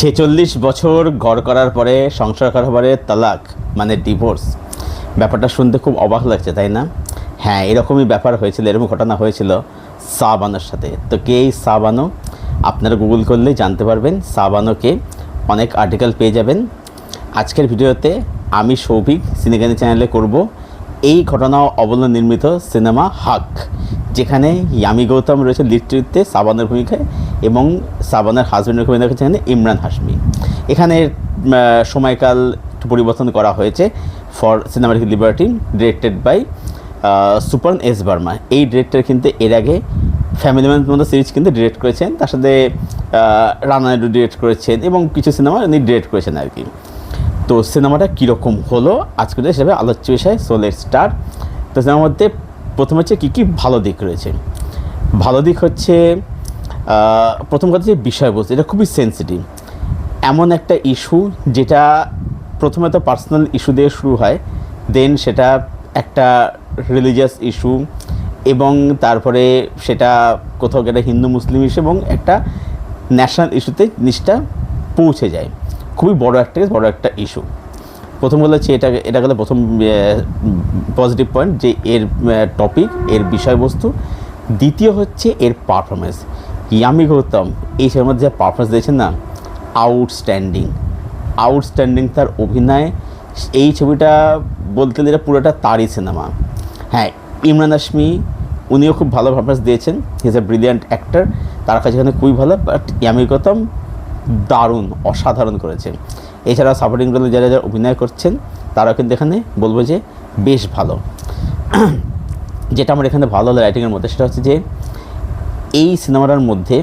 ছেচল্লিশ বছর ঘর করার পরে সংসার করার পরে তালাক মানে ডিভোর্স ব্যাপারটা শুনতে খুব অবাক লাগছে, তাই না? হ্যাঁ এরকমই ব্যাপার হয়েছিল, এরকম ঘটনা হয়েছিল সাবানোর সাথে। তো কে এই সাবানো আপনারা গুগল করলেই জানতে পারবেন সাবানোকে অনেক আর্টিকেল পেয়ে যাবেন। আজকের ভিডিওতে আমি সৌভিক, সিনেগানি চ্যানেলে করব এই ঘটনা অবলম্বন নির্মিত সিনেমা হাক। যেখানে ইয়ামি গৌতম রয়েছে লিড সাবানের ভূমিকায় এবং সাবানের হাজব্যান্ডের ভূমিকা রয়েছে এখানে ইমরান হাশমি। এখানে সময়কাল একটু পরিবর্তন করা হয়েছে for cinematic liberty directed by Suparn S Varma. এই ডিরেক্টর কিন্তু এর আগে ফ্যামিলি ম্যান মতো সিরিজ কিন্তু ডিরেক্ট করেছেন, তার সাথে রানা নাইডু ডিরেক্ট করেছেন এবং কিছু সিনেমা উনি ডিরেক্ট করেছেন আর কি। তো সিনেমাটা কীরকম হলো? আজকের হিসাবে আলোচ্য বিষয় সোলের স্টার তো সিনেমার মধ্যে প্রথম হচ্ছে কী কী ভালো দিক রয়েছে। ভালো দিক হচ্ছে প্রথম কথা হচ্ছে বিষয়বস্তু, এটা খুবই সেন্সিটিভ এমন একটা ইস্যু যেটা প্রথমে তো পার্সোনাল ইস্যু দিয়ে শুরু হয় দেন সেটা একটা রিলিজিয়াস ইস্যু এবং তারপরে সেটা কোথাও একটা হিন্দু, মুসলিম ইস্যু এবং একটা ন্যাশনাল ইস্যুতে জিনিসটা পৌঁছে যায়। খুবই বড় একটা বড় একটা ইস্যু প্রথম হলো হচ্ছে এটা এটা গেলো প্রথম পজিটিভ পয়েন্ট যে এর টপিক এর বিষয়বস্তু। দ্বিতীয় হচ্ছে এর পারফরমেন্স ইয়ামি গৌতম, এই মধ্যে যে পারফরমেন্স দিয়েছেন না আউটস্ট্যান্ডিং আউটস্ট্যান্ডিং তার অভিনয়, এই ছবিটা বলতে গেলে পুরোটা তারই সিনেমা হ্যাঁ ইমরান হাশমি, উনিও খুব ভালো পারফরমেন্স দিয়েছেন। He is a brilliant actor তার কাছে এখানে খুবই ভালো বাট ইয়ামি গৌতম দারুণ, অসাধারণ করেছে এছাড়া সাপোর্টিং রোলে যারা যারা অভিনয় করছেন, তারাও কিন্তু এখানে বলব যে বেশ ভালো। যেটা আমার এখানে ভালো হলো রাইটিংয়ের মধ্যে সেটা হচ্ছে যে, এই সিনেমাটার মধ্যে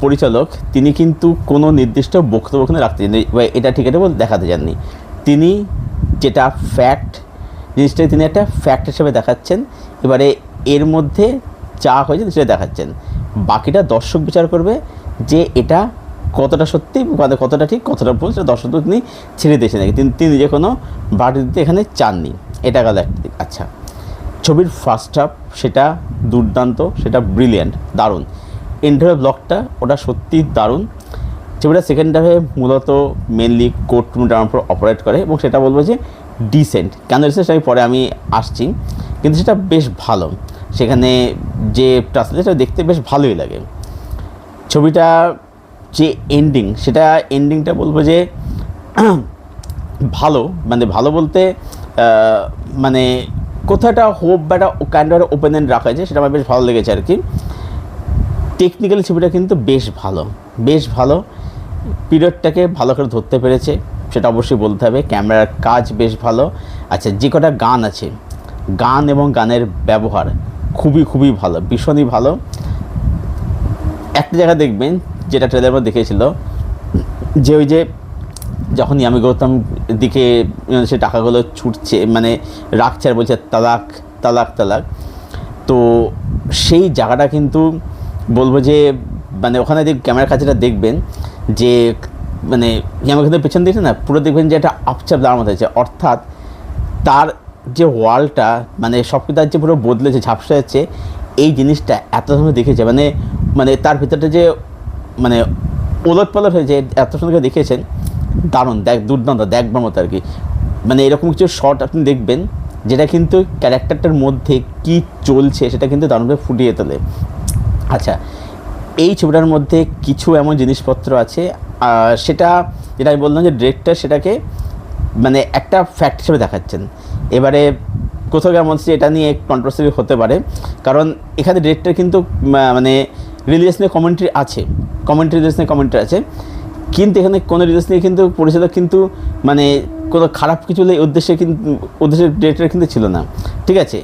পরিচালক তিনি কিন্তু কোনো নির্দিষ্ট বক্তব্য ওখানে রাখতে চাননি। এটা ঠিক বলে দেখাতে চাননি। তিনি যেটা ফ্যাক্ট জিনিসটাকে তিনি একটা ফ্যাক্ট হিসেবে দেখাচ্ছেন। এবারে এর মধ্যে যা হয়েছে সেটা দেখাচ্ছেন। বাকিটা দর্শক বিচার করবে যে এটা কতটা সত্যি, কতটা ঠিক, কতটা ভুল সেটা দর্শক তিনি ছেড়ে দিয়েছেন নাকি? তিনি তিনি যে কোনো বাড়ি দিতে এখানে চাননি। এটা গেল একটা দিক। আচ্ছা ছবির ফার্স্ট হাফ সেটা দুর্দান্ত, সেটা ব্রিলিয়ান্ট দারুণ। ইন্টারভিউ ব্লকটা ওটা সত্যি দারুণ। ছবিটা সেকেন্ড হাফে মূলত মেনলি কোর্টরুম ড্রামার উপর অপারেট করে এবং সেটা বলব যে ডিসেন্ট কেন ডিসেন্ট সেটা পরে আমি আসছি, কিন্তু সেটা বেশ ভালো। সেখানে যে সেটা দেখতে বেশ ভালোই লাগে। ছবিটা যে এন্ডিং সেটা এন্ডিংটা বলব যে, ভালো মানে ভালো বলতে মানে কোথাও একটা হোপ বা একটা কাইন্ড অফ ওপেন এন্ড রাখা আছে, সেটা আমার বেশ ভালো লেগেছে আর কি টেকনিক্যালি ছবিটা কিন্তু বেশ ভালো বেশ ভালো। পিরিয়ডটাকে ভালো করে ধরতে পেরেছে, সেটা অবশ্যই বলতে হবে। ক্যামেরার কাজ বেশ ভালো। আচ্ছা যে কটা গান আছে, গান এবং গানের ব্যবহার খুবই খুবই ভালো, ভীষণই ভালো। একটা জায়গা দেখবেন যেটা ট্রেলার মধ্যে দেখেছিল যে ওই যে যখন ইয়ামি গৌতম দিকে সে টাকাগুলো ছুটছে মানে রাখছে আর বলছে, তালাক তালাক তালাক। তো সেই জায়গাটা কিন্তু বলব যে মানে ওখানে যে ক্যামেরার কাছেটা দেখবেন, যে মানে আমার কিন্তু পেছন দিকে না, পুরো দেখবেন যে একটা আপচাপ দাঁড়ার মতো আছে অর্থাৎ তার যে ওয়ালটা মানে সব কিছু যে পুরো বদলেছে, ঝাপসা যাচ্ছে, এই জিনিসটা এত সময় দেখেছে মানে মানে তার ভিতরটা যে মানে ওলট পালট হয়েছে এত সুন্দর করে দেখিয়েছেন, দারুণ, দেখ, দুর্দান্ত, দেখবার মতো আর কি। মানে এরকম কিছু শট আপনি দেখবেন, যেটা কিন্তু ক্যারেক্টারটার মধ্যে কি চলছে সেটা কিন্তু দারুণভাবে ফুটিয়ে তোলে। আচ্ছা এই ছবিটার মধ্যে কিছু এমন জিনিসপত্র আছে সেটা, যেটা আমি বললাম যে ডিরেক্টর সেটাকে মানে একটা ফ্যাক্ট হিসেবে দেখাচ্ছেন। এবারে কোথাও কেমন এটা নিয়ে কন্ট্রোভার্সি হতে পারে, কারণ এখানে ডিরেক্টর কিন্তু মানে রিলিজিয়াস নিয়ে কমেন্ট্রি আছে কমেন্ট্রি রিলিজিয়াস নিয়ে কমেন্ট্রি আছে। কিন্তু এখানে কোনো রিলিজিয়াস নিয়ে কিন্তু পরিচালক কিন্তু মানে কোনো খারাপ কিছু উদ্দেশ্যে কিন্তু উদ্দেশ্যে ডিরেক্টর কিন্তু ছিল না। ঠিক আছে?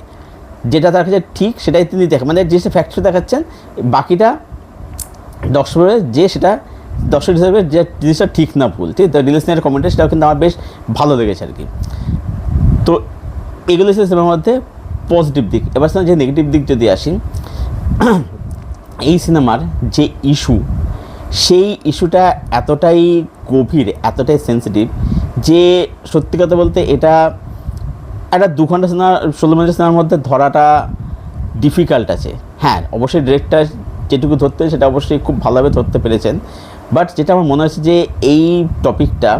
যেটা তার কাছে ঠিক, সেটাই তিনি দেখেন মানে জিনিসটা ফ্যাক্টরি দেখাচ্ছেন, বাকিটা দর্শকের যে সেটা দর্শক হিসাবে যে জিনিসটা ঠিক না ভুল, ঠিক তো রিলিজ নিয়ে কমেন্টে সেটাও কিন্তু আমার বেশ ভালো লেগেছে আর কি। তো এগুলো হচ্ছে সিনেমার মধ্যে পজিটিভ দিক। এবার যে নেগেটিভ দিক যদি আসি এই সিনেমার যে ইস্যু, সেই ইস্যুটা এতটাই গভীর, এতটাই সেন্সিটিভ যে সত্যি কথা বলতে এটা একটা দু ঘণ্টা সিনেমা, ষোলো মিনিটের সিনেমার মধ্যে ধরাটা ডিফিকাল্ট আছে। হ্যাঁ অবশ্যই ডিরেক্টর যেটুকু ধরতে সেটা অবশ্যই খুব ভালোভাবে ধরতে পেরেছেন। বাট যেটা আমার মনে হচ্ছে যে এই টপিকটা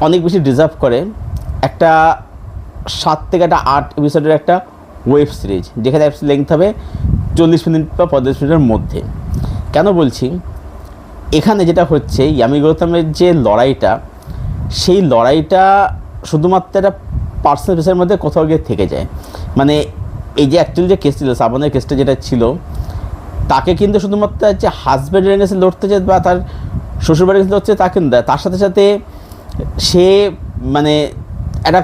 অনেক বেশি ডিজার্ভ করে একটা সাত থেকে একটা আট এপিসোডের একটা ওয়েব সিরিজ যেখানে লেন্থ হবে চল্লিশ মিনিট বা পঁয়তাল্লিশ মিনিটের মধ্যে। কেন বলছি? এখানে যেটা হচ্ছে, ইয়ামি গৌতমের যে লড়াইটা, সেই লড়াইটা শুধুমাত্র একটা পার্সোনাল বিষয়ের মধ্যে কোথাও গিয়ে থেকে যায়। মানে এই যে অ্যাকচুয়ালি যে কেস ছিল সাবনের কেসটা যেটা ছিল, তাকে কিন্তু শুধুমাত্র যে হাজব্যান্ডের এগেন্সে লড়তে যায় বা তার শ্বশুরবাড়ির এগেন্সে লড়ছে তা কিন্তু তার সাথে সাথে সে মানে একটা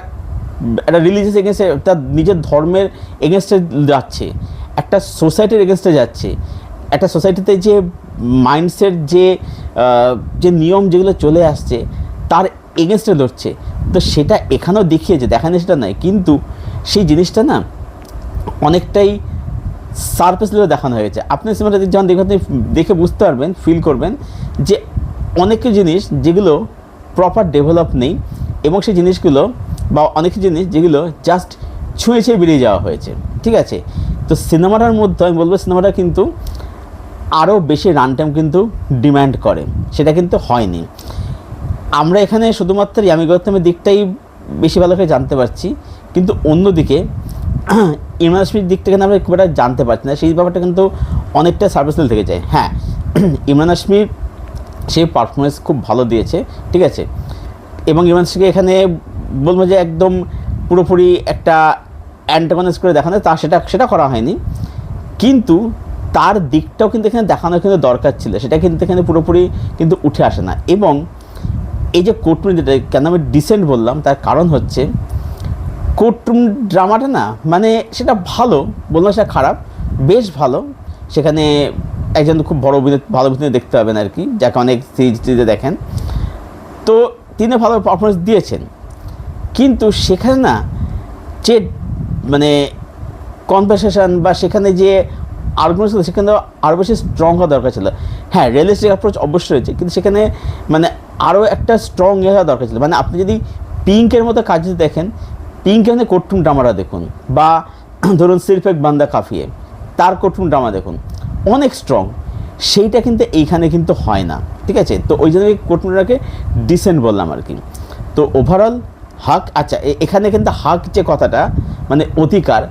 একটা রিলিজিয়াস এগেনস্টে তার নিজের ধর্মের এগেনস্টে যাচ্ছে। একটা সোসাইটির এগেনস্টে যাচ্ছে। একটা সোসাইটিতে যে মাইন্ডসেট যে যে নিয়ম যেগুলো চলে আসছে, তার এগেনস্টে লড়ছে। তো সেটা এখানেও দেখিয়েছে দেখানো সেটা নয়। কিন্তু সেই জিনিসটা না অনেকটাই সারফেস লেভেলে দেখানো হয়েছে। আপনি সিনেমাটা যখন দেখবেন দেখে বুঝতে পারবেন ফিল করবেন যে অনেক জিনিস যেগুলো প্রপার ডেভেলপ নেই এবং সেই জিনিসগুলো বা অনেক জিনিস যেগুলো জাস্ট ছুঁয়ে ছুঁয়ে বেরিয়ে যাওয়া হয়েছে। ঠিক আছে? তো সিনেমাটার মধ্যে আমি বলব সিনেমাটা কিন্তু আরও বেশি রান টাইম কিন্তু ডিম্যান্ড করে। সেটা কিন্তু হয়নি। আমরা এখানে শুধুমাত্র ইয়ামি গৌতমের দিকটাই বেশি ভালো করে জানতে পারছি, কিন্তু অন্যদিকে ইমরান হাসমির দিকটা কিন্তু আমরা খুব একটা জানতে পারছি না। সেই ব্যাপারটা কিন্তু অনেকটা সার্ভিসফুল থেকে যায়। হ্যাঁ ইমরান হাসমির সে পারফরমেন্স খুব ভালো দিয়েছে, ঠিক আছে? এবং ইমরান হাসমিকে এখানে বলব যে একদম পুরোপুরি একটা অ্যান্টাগনাইজ করে দেখানো তা সেটা সেটা করা হয়নি। কিন্তু তার দিকটাও কিন্তু এখানে দেখানো কিন্তু দরকার ছিল, সেটা কিন্তু এখানে পুরোপুরি কিন্তু উঠে আসে না। এবং এই যে কোর্টরুম যেটা, কেন আমি ডিসেন্ট বললাম, তার কারণ হচ্ছে কোর্টরুম ড্রামাটা না মানে সেটা ভালো, বললাম সেটা খারাপ, বেশ ভালো। সেখানে একজন খুব বড় অভিনেতা, ভালো অভিনেতা দেখতে পাবেন আর কি, যাকে অনেক সিরিজ দেখেন। তো তিনি ভালো পারফরমেন্স দিয়েছেন। কিন্তু সেখানে না, যে মানে কনভারসেশন বা সেখানে যে আর্গুমেন্ট ছিল, সেখানে আরও বেশি স্ট্রং হওয়া দরকার ছিল। হ্যাঁ রিয়েলিস্টিক অ্যাপ্রোচ অবশ্যই রয়েছে, কিন্তু সেখানে মানে আরও একটা স্ট্রং ইয়ে হওয়া দরকার ছিল। মানে আপনি যদি পিঙ্কের মতো কাজ যদি দেখেন পিঙ্কের মধ্যে কোর্টরুম ড্রামাটা দেখুন, বা ধরুন সিরফ এক বান্দা কাফিয়ে, তার কোর্টরুম ড্রামা দেখুন, অনেক স্ট্রং সেইটা কিন্তু এইখানে কিন্তু হয় না, ঠিক আছে? তো ওই জন্য কোর্টরুমটাকে ডিসেন্ট বললাম আর কি। তো ওভারঅল হাক আচ্ছা এখানে কিন্তু হাক যে কথাটা মানে অধিকার,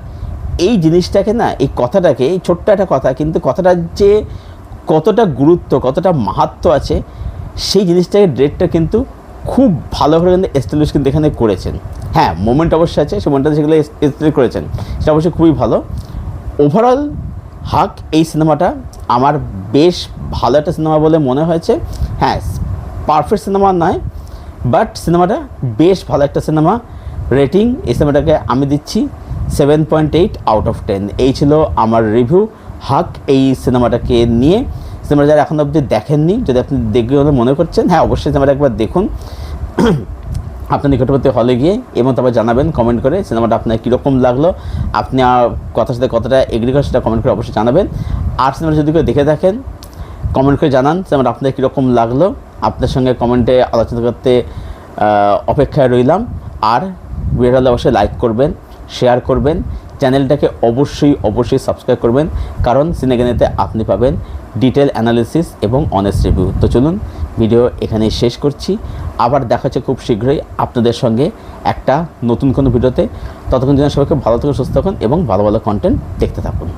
এই জিনিসটাকে না, এই কথাটাকে, এই ছোট্ট একটা কথা, কিন্তু কথাটার যে কতটা গুরুত্ব, কতটা মাহাত্ম আছে, সেই জিনিসটাকে ডেটটা কিন্তু খুব ভালোভাবে কিন্তু এস্টাবলিশ কিন্তু এখানে করেছেন। হ্যাঁ মোমেন্ট অবশ্যই আছে, সেই মোমেন্টটা সেগুলো এস্টাবলিশ করেছেন। সেটা অবশ্যই খুবই ভালো। ওভারঅল হাক, এই সিনেমাটা আমার বেশ ভালো একটা সিনেমা বলে মনে হয়েছে। হ্যাঁ পারফেক্ট সিনেমা নয় বাট সিনেমাটা বেশ ভালো একটা সিনেমা। রেটিং এই সিনেমাটাকে আমি দিচ্ছি seven point eight out of ten এই ছিল আমার রিভিউ হাক, এই সিনেমাটাকে নিয়ে। সিনেমাটা যারা এখন অবধি দেখেননি, যদি আপনি দেখবে বলে মনে করছেন হ্যাঁ অবশ্যই সিনেমাটা একবার দেখুন। আপনার নিকটবর্তী হলে গিয়ে এবং তারপর জানাবেন কমেন্ট করে সিনেমাটা আপনার কীরকম লাগল। আপনি কথার সাথে কতটা এগ্রি করেন সেটা কমেন্ট করে অবশ্যই জানাবেন। আর সিনেমাটা যদি কেউ দেখে থাকেন কমেন্ট করে জানান সিনেমাটা আপনাদের কীরকম লাগল। আপনার সঙ্গে কমেন্টে আলোচনা করতে অপেক্ষায় রইলাম। আর ভিডিওটা অবশ্যই লাইক করবেন শেয়ার করবেন চ্যানেলটাকে অবশ্যই অবশ্যই সাবস্ক্রাইব করবেন, কারণ সিনেগানেতে আপনি পাবেন ডিটেল অ্যানালিসিস এবং অনেস্ট রিভিউ তো চলুন ভিডিও এখানেই শেষ করছি। আবার দেখা হচ্ছে খুব শীঘ্রই আপনাদের সঙ্গে একটা নতুন কোনো ভিডিওতে ততক্ষণ যেন সবাইকে ভালো থাকুন, সুস্থ থাকুন এবং ভালো ভালো কন্টেন্ট দেখতে থাকুন।